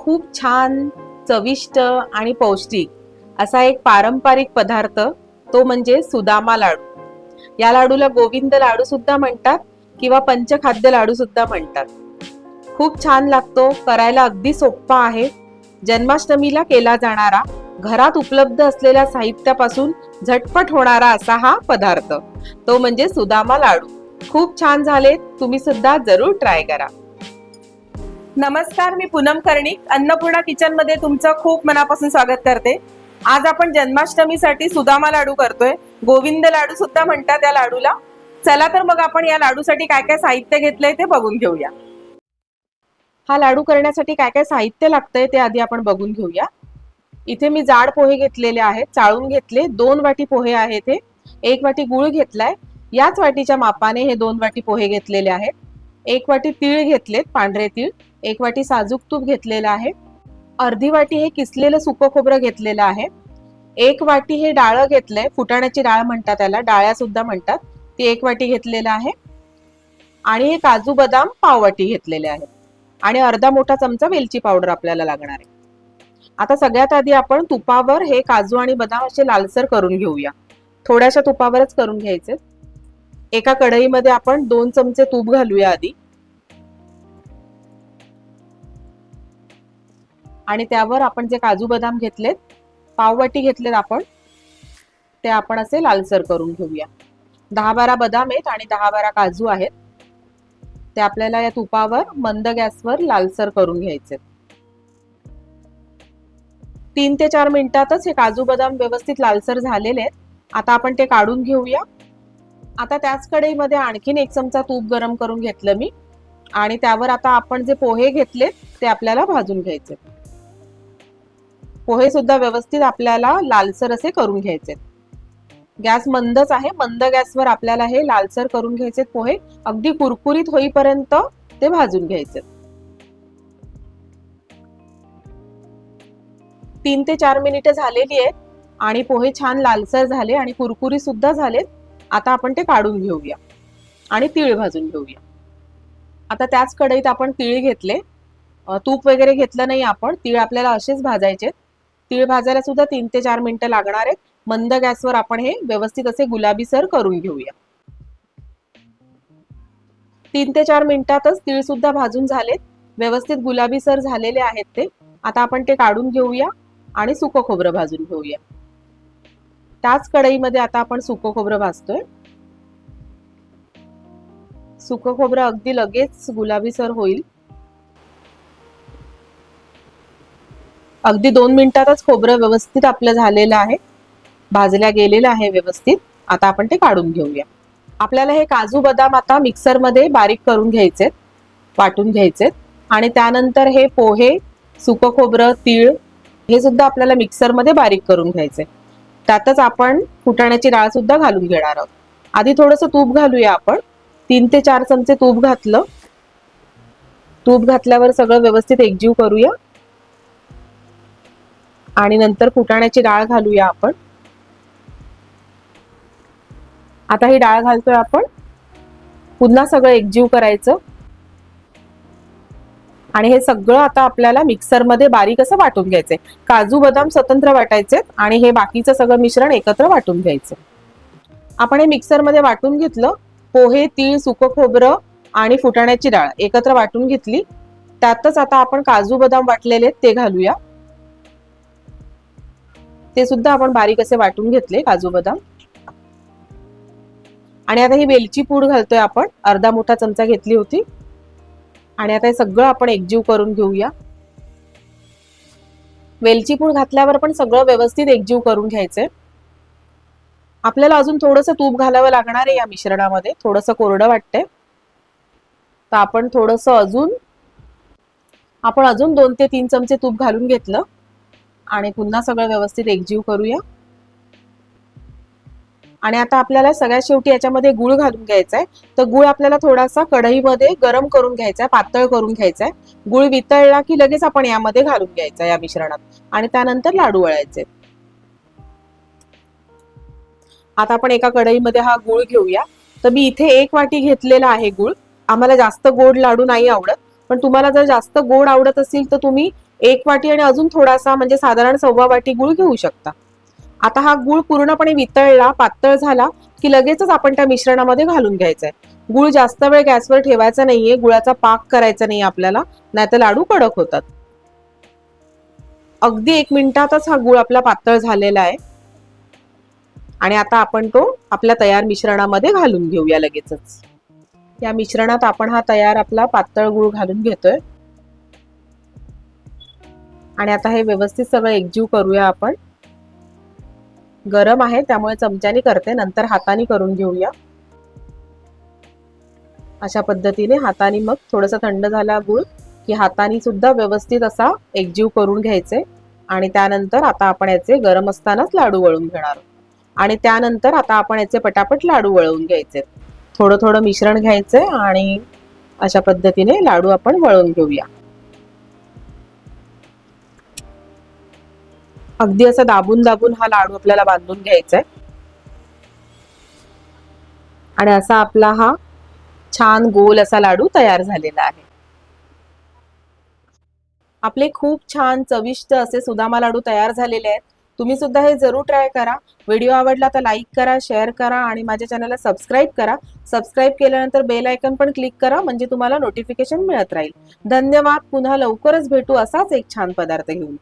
खूप छान चविष्ट आणि पौष्टिक असा एक पारंपरिक पदार्थ तो म्हणजे सुदामा लाडू. या लाडूला गोविंद लाडू सुद्धा म्हणतात किंवा पंचखाद्य लाडू सुद्धा म्हणतात. खूप छान लागतो करायला अगदी सोपा आहे. जन्माष्टमीला केला जाणारा घरात उपलब्ध असलेल्या साहित्यापासून झटपट होणारा असा हा पदार्थ तो म्हणजे सुदामा लाडू. खूप छान झाले तुम्ही सुद्धा जरूर ट्राय करा. नमस्कार मी पूनम कर्णिक. अन्नपूर्णा किचनमध्ये तुमचं खूप मनापासून स्वागत करते. आज आपण जन्माष्टमीसाठी सुदामा लाडू करतोय. गोविंद लाडू सुद्धा म्हणतात या लाडूला. चला तर मग आपण या लाडूसाठी काय काय साहित्य घेतलंय ते बघून घेऊया. हा लाडू करण्यासाठी काय काय साहित्य लागतंय ते आधी आपण बघून घेऊया. इथे मी जाड पोहे घेतलेले आहेत चाळून घेतले. दोन वाटी पोहे आहेत हे. एक वाटी गुळ घेतलाय. याच वाटीच्या मापाने हे दोन वाटी पोहे घेतलेले आहेत. एक वाटी तीळ घेतलेत पांढरे तीळ. एक वाटी साजूक तूप घेतलेलं आहे. अर्धी वाटी हे किसलेलं सुकं खोबरं घेतलेलं आहे. एक वाटी हे डाळं घेतलंय फुटाण्याची डाळ म्हणतात त्याला डाळ्या सुद्धा म्हणतात. ती एक वाटी घेतलेलं आहे. आणि हे काजू बदाम पाव वाटी घेतलेले आहेत आणि अर्धा मोठा चमचा वेलची पावडर आपल्याला लागणार आहे. आता सगळ्यात आधी आपण तुपावर हे काजू आणि बदाम असे लालसर करून घेऊया. थोड्याशा तुपावरच करून घ्यायचे. एका कढईमध्ये आपण दोन चमचे तूप घालूया आधी. आणि त्यावर आपण जे काजू बदाम घेतलेत पाववाटी घेतलेत आपण ते आपण असे लालसर करून घेऊया. दहा बारा बदाम आहेत आणि दहा बारा काजू आहेत. ते आपल्याला या तुपावर मंद गॅसवर लालसर करून घ्यायचे. तीन ते चार मिनिटातच हे काजू बदाम व्यवस्थित लालसर झालेले आहेत. आता आपण ते काढून घेऊया. आता त्याच कढईमध्ये आणखीन एक चमचा तूप गरम करून घेतलं मी. आणि त्यावर आता आपण जे पोहे घेतले ते आपल्याला भाजून घ्यायचे. पोहे सुद्धा व्यवस्थित आपल्याला लालसर असे करून घ्यायचे. गॅस मंदच आहे मंद गॅसवर आपल्याला हे लालसर करून घ्यायचे पोहे. अगदी कुरकुरीत होईपर्यंत ते भाजून घ्यायचे. तीन ते चार मिनिटं झालेली आहेत आणि पोहे छान लालसर झाले आणि कुरकुरी सुद्धा झालेत. आता आपण ते काढून घेऊया आणि तीळ भाजून घेऊया. आता त्याच कढईत आपण तीळ घेतले. तूप वगैरे घेतलं नाही आपण तीळ आपल्याला असेच भाजायचे तीळ भाजायला सुद्धा तीन ते चार मिनिटं लागणार आहेत. मंद गॅसवर आपण हे व्यवस्थित असे गुलाबी सर करून घेऊया. तीन ते चार मिनिटातच तीळ सुद्धा भाजून झालेत. व्यवस्थित गुलाबी सर झालेले आहेत ते. आता आपण ते काढून घेऊया आणि सुकं खोबरं भाजून घेऊया. त्याच कढईमध्ये आता आपण सुकं खोबरं भाजतोय. सुकं खोबरं अगदी लगेच गुलाबीसर होईल. अगदी दोन मिनिटातच खोबरं व्यवस्थित आपलं झालेलं आहे. भाजल्या गेलेलं आहे व्यवस्थित. आता आपण ते काढून घेऊया. आपल्याला हे काजू बदाम आता मिक्सरमध्ये बारीक करून घ्यायचे वाटून घ्यायचे आणि त्यानंतर हे पोहे सुकं खोबरं तीळ हे सुद्धा आपल्याला मिक्सरमध्ये बारीक करून घ्यायचे त्यातच आपण फुटाण्याची डाळ सुद्धा घालून घेणार आहोत. आधी थोडंसं तूप घालूया आपण. तीन ते चार चमचे तूप घातलं. तूप घातल्यावर सगळं व्यवस्थित एकजीव करूया. आणि नंतर फुटाण्याची डाळ घालूया आपण. आता ही डाळ घालतोय आपण. पुन्हा सगळं एकजीव करायचं. आणि हे सगळं आता आपल्याला मिक्सरमध्ये बारीक असं वाटून घ्यायचंय. काजू बदाम स्वतंत्र वाटायचे आणि हे बाकीचं सगळं मिश्रण एकत्र वाटून घ्यायचं. आपण हे मिक्सरमध्ये वाटून घेतलं. पोहे तीळ सुकं खोबरं आणि फुटाण्याची डाळ एकत्र वाटून घेतली. त्यातच आता आपण काजू बदाम वाटलेले ते घालूया. ते सुद्धा आपण बारीक असे वाटून घेतले काजू बदाम. आणि आता ही वेलची पूड घालतोय आपण. अर्धा मोठा चमचा घेतली होती. आणि आता हे सगळं आपण एकजीव करून घेऊया. वेलची पूड घातल्यावर पण सगळं व्यवस्थित एकजीव करून घ्यायचंय. आपल्याला अजून थोडंसं तूप घालावं लागणार आहे या मिश्रणामध्ये. थोडंसं कोरडं वाटतंय. तर आपण थोडंसं अजून आपण अजून दोन ते तीन चमचे तूप घालून घेतलं. आणि पुन्हा सगळं व्यवस्थित एकजीव करूया. आणि आता आपल्याला सगळ्यात शेवटी याच्यामध्ये गुळ घालून घ्यायचा आहे तर गुळ आपल्याला थोडासा कढईमध्ये गरम करून घ्यायचा आहे पातळ करून घ्यायचा आहे गुळ वितळला की लगेच आपण यामध्ये घालून घ्यायचा या मिश्रणात. आणि त्यानंतर लाडू वळायचे. आता आपण एका कढईमध्ये हा गुळ घेऊया. तर मी इथे एक वाटी घेतलेला आहे गुळ. आम्हाला जास्त गोड लाडू नाही आवडत. पण तुम्हाला जर जास्त गोड आवडत असेल तर तुम्ही एक वाटी आणि अजून थोडासा म्हणजे साधारण सव्वा वाटी गुळ घेऊ शकता. आता हा गुळ पूर्णपणे वितळला पातळ झाला की लगेचच आपण त्या मिश्रणामध्ये घालून घ्यायचा आहे गुळ जास्त वेळ गॅसवर ठेवायचा नाहीये गुळाचा पाक करायचा नाही आपल्याला नाहीतर लाडू कडक होतात. अगदी एक मिनिटातच हा गुळ आपला पातळ झालेला आहे. आणि आता आपण तो आपल्या तयार मिश्रणामध्ये घालून घेऊया लगेचच. या मिश्रणात आपण हा तयार आपला पातळ गुळ घालून घेतोय. आणि आता हे व्यवस्थित सगळं एकजीव करूया आपण. गरम आहे त्यामुळे चमच्यानी करते नंतर हाताने करून घेऊया. अशा पद्धतीने हाताने मग थोडंसं थंड झाला गुळ की हाताने सुद्धा व्यवस्थित असा एकजीव करून घ्यायचे. आणि त्यानंतर आता आपण याचे गरम असतानाच लाडू वळून घेणार आणि त्यानंतर आता आपण याचे पटापट लाडू वळवून घ्यायचे. थोडं थोडं मिश्रण घ्यायचंय आणि अशा पद्धतीने लाडू आपण वळून घेऊया. अगदी असं दाबून दाबून हा लाडू आपल्याला बांधून घ्यायचा आहे आणि असा आपला हा छान गोल असा लाडू तयार झालेला आहे. आपले खूप छान चविष्ट असे सुदामा लाडू तयार झालेले आहेत. तुम्ही सुद्धा हे जरूर ट्राय करा. व्हिडिओ आवडला तर लाईक करा शेअर करा आणि माझ्या चॅनलला सबस्क्राईब करा. सबस्क्राईब केल्यानंतर बेल आयकन पण क्लिक करा म्हणजे तुम्हाला नोटिफिकेशन मिळत राहील. धन्यवाद. पुन्हा लवकरच भेटू असाच एक छान पदार्थ घेऊन.